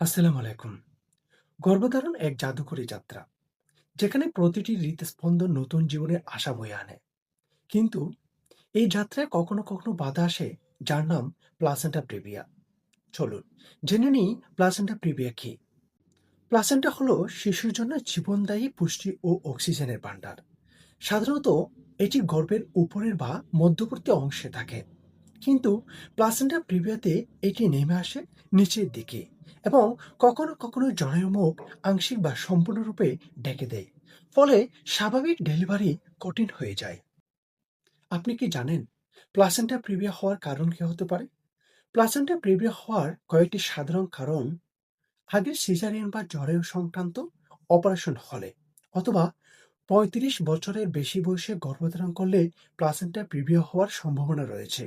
আসসালামু আলাইকুম। গর্ভধারণ এক জাদুকরী যাত্রা। যেখানে প্রতিটি হৃদস্পন্দন নতুন জীবনের আশা বয়ে আনে। কিন্তু এই যাত্রায় কখনো, কখনো বাধা আসে যার নাম প্লাসেন্টা প্রিভিয়া। চলুন জেনে নিই প্লাসেন্টা প্রিভিয়া কি? প্লাসেন্টা হলো শিশুর জন্য জীবনদায়ী পুষ্টি ও অক্সিজেনের ভাণ্ডার। সাধারণত এটি গর্ভের উপরের বা মধ্যবর্তী অংশে থাকে। কিন্তু প্লাসেন্টা প্রিভিয়াতে এটি নেমে আসে নিচের দিকে এবং কখনো কখনো জরায়ু মুখ আংশিক বা সম্পূর্ণরূপে ঢেকে দেয়। ফলে স্বাভাবিক ডেলিভারি কঠিন হয়ে যায়। আপনি কি জানেন প্লাসেন্টা প্রিভিয়া হওয়ার কারণ কি হতে পারে? প্লাসেন্টা প্রিভিয়া হওয়ার কয়েকটি সাধারণ কারণ আগে সিজারিয়ান বা জরায়ু সংক্রান্ত অপারেশন হলে অথবা পঁয়ত্রিশ বছরের বেশি বয়সে গর্ভধারণ করলে প্লাসেন্টা প্রিভিয়া হওয়ার সম্ভাবনা রয়েছে।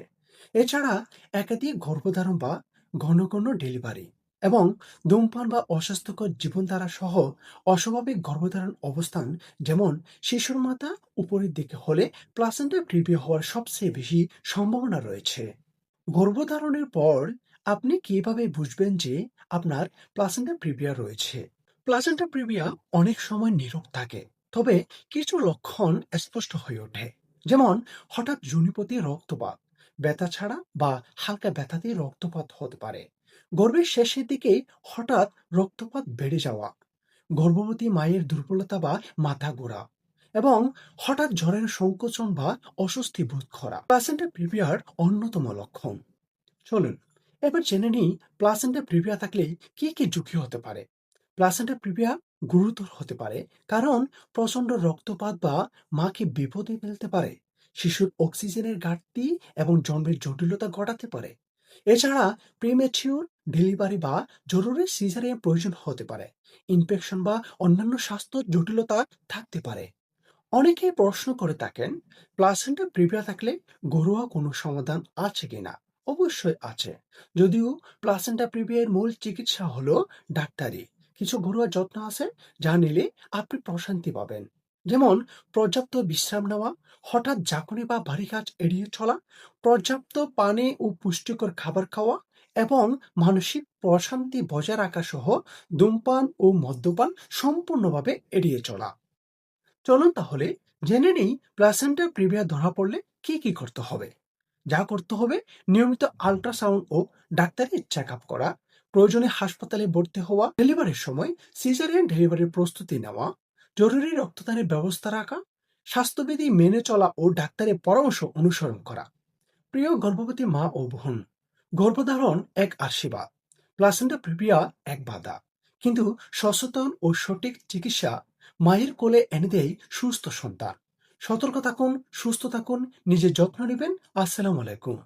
এছাড়া একাধিক গর্ভধারণ বা ঘন ঘন ডেলিভারি এবং ধূমপান বা অস্বাস্থ্যকর জীবনধারা সহ অস্বাভাবিক গর্ভধারণ অবস্থান যেমন শিশুর মাথা উপরের দিকে হলে প্লাসেন্টা প্রিভিয়া হওয়ার সবচেয়ে বেশি সম্ভাবনা রয়েছে। গর্ভধারণের পর আপনি কীভাবে বুঝবেন যে আপনার প্লাসেন্টা প্রিভিয়া রয়েছে? প্লাসেন্টা প্রিভিয়া অনেক সময় নীরব থাকে, তবে কিছু লক্ষণ স্পষ্ট হয়ে ওঠে। যেমন হঠাৎ জুনিপতি রক্তপাত ব্যথা ছাড়া বা হালকা ব্যথাতেই রক্তপাত হতে পারে। গর্ভের শেষের দিকে হঠাৎ রক্তপাত বেড়ে যাওয়া, গর্ভবতী মায়ের দুর্বলতা বা মাথা ঘোরা এবং হঠাৎ জ্বরের সংকোচন বা অস্বস্তি বোধ করা প্লাসেন্টা প্রিভিয়ার অন্যতম লক্ষণ। চলুন, এবার জেনে নিই প্লাসেন্টা প্রিভিয়া থাকলে কি কি ঝুঁকি হতে পারে। প্লাসেন্টা প্রিভিয়া গুরুতর হতে পারে কারণ প্রচণ্ড রক্তপাত বা মাকে বিপদে ফেলতে পারে। শিশুর অক্সিজেনের ঘাটতি এবং জন্মের জটিলতা ঘটাতে পারে। এছাড়া প্রিমেচিউর ডেলিভারি বা জরুরি সিজারিয়ান প্রয়োজন হতে পারে। ইনফেকশন বা অন্যান্য স্বাস্থ্য জটিলতা থাকতে পারে। অনেকেই প্রশ্ন করে থাকেন প্লাসেন্টা প্রিভিয়া থাকলে ঘরোয়া কোনো সমাধান আছে কিনা? অবশ্যই আছে। যদিও প্লাসেন্টা প্রিভিয়ার মূল চিকিৎসা হলো ডাক্তারি। কিছু ঘরোয়া যত্ন আছে, যা নিলে আপনি প্রশান্তি পাবেন। যেমন, পর্যাপ্ত বিশ্রাম নেওয়া, হঠাৎ ঝাঁকুনি বা ভারী কাজ এড়িয়ে চলা, পর্যাপ্ত পানি ও পুষ্টিকর খাবার খাওয়া এবং মানসিক প্রশান্তি বজায় রাখা সহ ধূমপান ও মদ্যপান সম্পূর্ণভাবে এড়িয়ে চলা। চলুন তাহলে জেনে নিই প্লাসেন্টা প্রিভিয়া ধরা পড়লে কি কি করতে হবে। যা করতে হবে, নিয়মিত আল্ট্রাসাউন্ড ও ডাক্তারি চেক আপ করা, প্রয়োজনে হাসপাতালে ভর্তি হওয়া, ডেলিভারির সময় সিজারিয়ান ডেলিভারির প্রস্তুতি নেওয়া জরুরি রক্তদানের ব্যবস্থা রাখা, স্বাস্থ্যবিধি মেনে চলা ও ডাক্তারের পরামর্শ অনুসরণ করা। প্রিয় গর্ভবতী মা ও বোন, গর্ভধারণ এক আশীর্বাদ, প্লাসেন্টা প্রিভিয়া এক বাধা। কিন্তু সচেতন ও সঠিক চিকিৎসা মায়ের কোলে এনে দেয় সুস্থ সন্তান। সতর্ক থাকুন, সুস্থ থাকুন, নিজের যত্ন নেবেন। আসসালামু আলাইকুম।